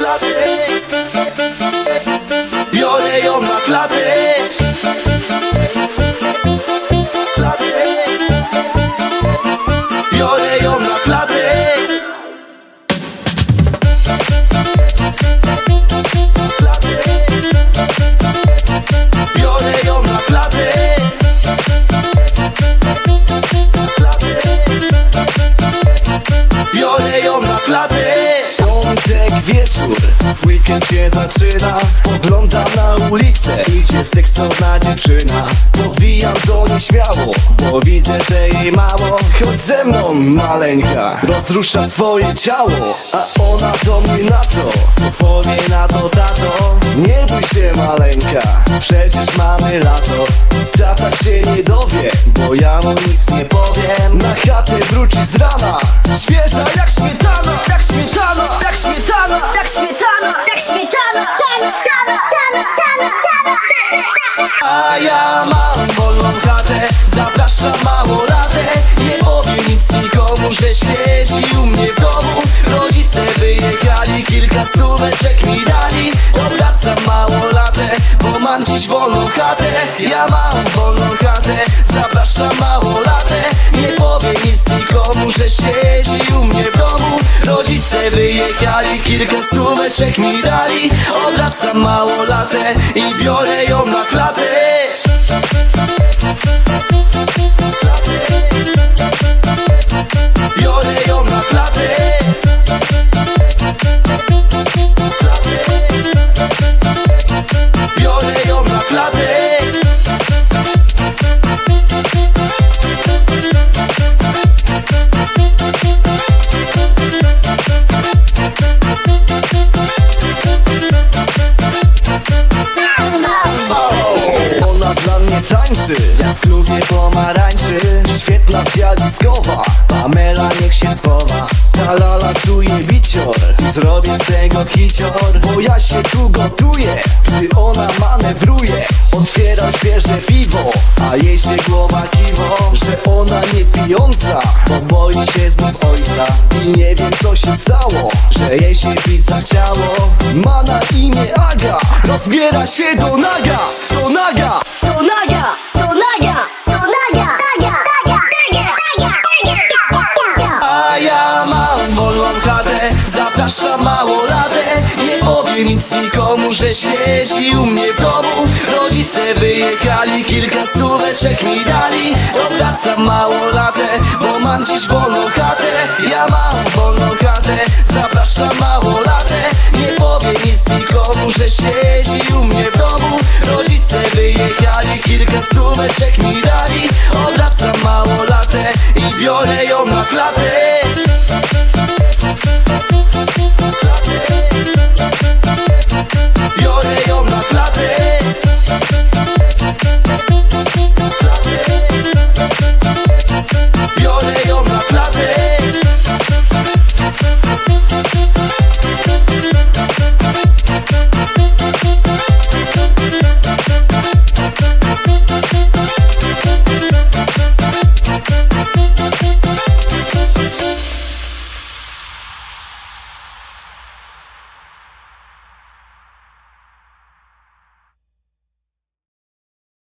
Biorę weekend się zaczyna. Spoglądam na ulicę, idzie seksowna dziewczyna. Podwijam do niej śmiało, bo widzę, że jej mało. Chodź ze mną, maleńka, rozrusza swoje ciało. A ona do mnie na to, co powie na to tato. Nie bój się maleńka, przecież mamy lato. Tata się nie dowie, bo ja mu nic nie powiem. Na chatę wróci z rana, świeża jak śmietana Jak śmietana, jak śmietana Jak śmietana, Ja mam wolną chatę Zapraszam małolatę Nie powiem nic nikomu, że siedzi u mnie w domu. Rodzice wyjechali, kilka stóweczek mi dali. Obracam małolatę, bo mam dziś wolną chatę Ja mam wolną chatę Zapraszam małolatę Nie powiem nic nikomu, że siedzi u mnie w domu. Rodzice wyjechali, kilka stóweczek mi dali. Obracam małolatę i biorę ją na klatę mnie tańczy, jak w klubie pomarańczy Świetna zjawiskowa, Pamela niech się schowa. Ta lala czuje bicior, zrobię z tego kicior Bo ja się tu gotuję, gdy ona manewruje. Otwieram świeże piwo, a jej się głowa Że ona nie pijąca, bo boi się znów ojca. I nie wiem co się stało, że jej się pić zachciało Ma na imię Aga, rozbiera się do naga, do naga. To naga, to naga, to naga, naga, naga, naga, naga, naga. A ja mam wolną chatę Zapraszam małolatę Nie powiem nic nikomu, że siedzi u mnie w domu. Rodzice wyjechali, kilka stóweczek mi dali Obracam małolatę, bo mam dziś wolną chatę. Ja mam